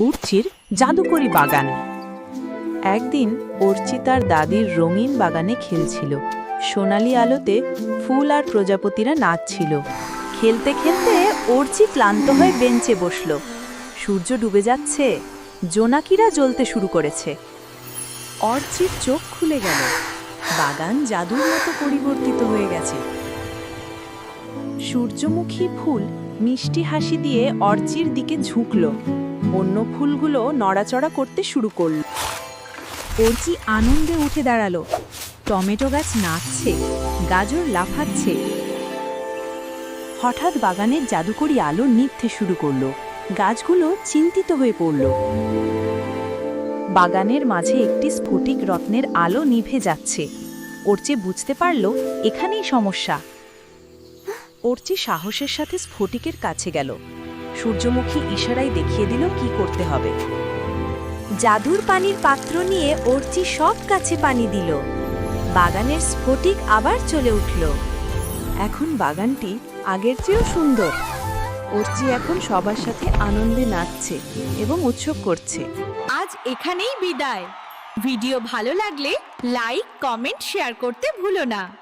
উর্চির জাদুকরি বাগান। একদিন অর্চি তার দাদির রঙিন বাগানে খেলছিল। সোনালি আলোতে ফুল আর প্রজাপতিরা নাচছিল। খেলতে খেলতে অর্চি ক্লান্ত হয়ে বেঞ্চে বসল। সূর্য ডুবে যাচ্ছে, জোনাকিরা জ্বলতে শুরু করেছে। অর্চির চোখ খুলে গেল। বাগান জাদুর মতো পরিবর্তিত হয়ে গেছে। সূর্যমুখী ফুল মিষ্টি হাসি দিয়ে অর্চির দিকে ঝুঁকল। অন্য ফুলগুলো নড়াচড়া করতে শুরু করল। অর্চি আনন্দে উঠে দাঁড়াল। টমেটো গাছ নাচছে, গাজর লাফাচ্ছে। হঠাৎ বাগানের জাদুকরি আলো নিভতে শুরু করল। গাছগুলো চিন্তিত হয়ে পড়ল। বাগানের মাঝে একটি স্ফটিক রত্নের আলো নিভে যাচ্ছে। অর্চি বুঝতে পারল, এখানেই সমস্যা। অর্চি সাহসের সাথে স্ফটিকের কাছে গেল। সূর্যমুখী ইশারায় দেখিয়ে দিল কি করতে হবে। জাদুর পানির পাত্র নিয়ে অর্চি সব কাছে পানি দিল। বাগানের স্ফটিক আবার চলে উঠল। এখন বাগানটি আগের চেয়েও সুন্দর। অর্চি এখন সবার সাথে আনন্দে নাচছে এবং উৎসব করছে। আজ এখানেই বিদায়। ভিডিও ভালো লাগলে লাইক, কমেন্ট, শেয়ার করতে ভুলো না।